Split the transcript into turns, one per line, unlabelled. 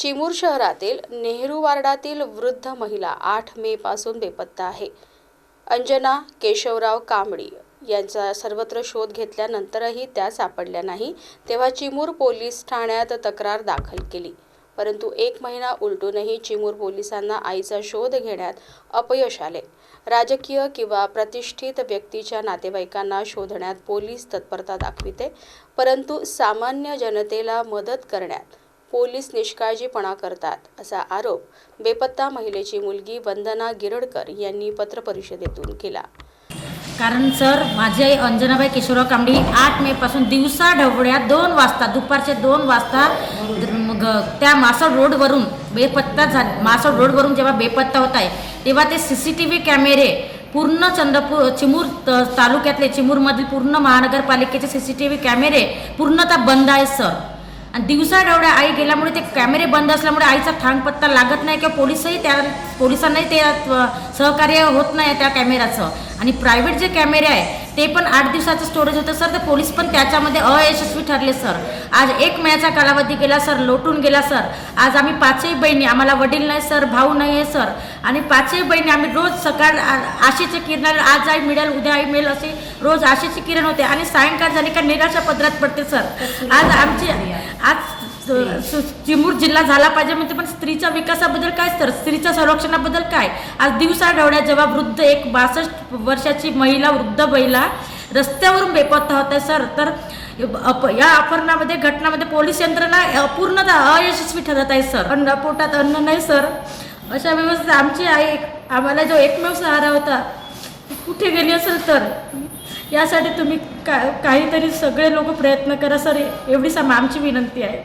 चिमूर शहरातील नेहरू वार्डातील वृद्ध महिला आठ मे पासून बेपत्ता आहे. अंजना केशवराव कांबळी यांचा सर्वत्र शोध घेतल्यानंतरही त्या सापडल्या नाही तेव्हा चिमूर पोलीस ठाण्यात तक्रार दाखल केली. परंतु एक महिना उलटूनही चिमूर पोलिसांना आईचा शोध घेण्यात अपयश आले. राजकीय किंवा प्रतिष्ठित व्यक्तीच्या नातेवाईकांना शोधण्यात पोलीस तत्परता दाखविते परंतु सामान्य जनतेला मदत करण्यात पोलीस निष्काळजीपणा करतात असा आरोप बेपत्ता महिलेची मुलगी वंदना गिरडकर यांनी पत्रपरिषदेतून केला.
कारण सर माझी आई अंजनाबाई किशोरराव कांबडी आठ मे पासून दिवसा ढवळ्या दोन वाजता दुपारचे दोन वाजता मग त्या मासळ रोडवरून बेपत्ता झा मासळ रोडवरून जेव्हा बेपत्ता होत आहे तेव्हा ते सी सी टी व्ही कॅमेरे पूर्ण चंद्रपूर चिमूर त- तालुक्यातले चिमूरमधील पूर्ण महानगरपालिकेचे सी सी टी व्ही कॅमेरे पूर्णतः बंद आहेत सर. आणि दिवसा ढवळ्या आई गेल्यामुळे ते कॅमेरे बंद असल्यामुळे आईचा थांग पत्ता लागत नाही किंवा पोलिसही त्या पोलिसांनाही ते सहकार्य होत नाही त्या कॅमेऱ्याचं. आणि प्रायव्हेट जे कॅमेरे आहे ते पण आठ दिवसाचं स्टोरेज होतं सर तर पोलीस पण त्याच्यामध्ये अयशस्वी ठरले सर आज एक महिन्याचा कालावधी गेला सर लोटून गेला सर आज आम्ही पाचही बहिणी आम्हाला वडील नाही सर भाऊ नाही आहे सर आणि पाचही बहिणी आम्ही रोज सकाळ आशेचे किरण आज आई मिळेल उद्या आई मिळेल असे रोज आशेचे किरण होते. आणि सायंकाळ झाली का निराशा पदरात पडते सर आज आमची आज चिमूर जिल्हा झाला पाहिजे म्हणजे पण स्त्रीच्या विकासाबद्दल काय? तर स्त्रीच्या संरक्षणाबद्दल काय? आज दिवसाढवळ्या जेव्हा वृद्ध एक बासष्ट वर्षाची महिला वृद्ध महिला रस्त्यावरून बेपत्ता होत आहे सर तर अप या अपहरणामध्ये घटनामध्ये पोलीस यंत्रणा पूर्णतः अयशस्वी ठरत आहे सर. अन्न पोटात अन्न नाही सर. अशा व्यवस्थेत आमची आई आम्हाला जो एकमेव सहारा होता कुठे गेली असेल तर? यासाठी तुम्ही का काहीतरी सगळे लोक प्रयत्न करा सर. एवढीच आम- आमची विनंती आहे.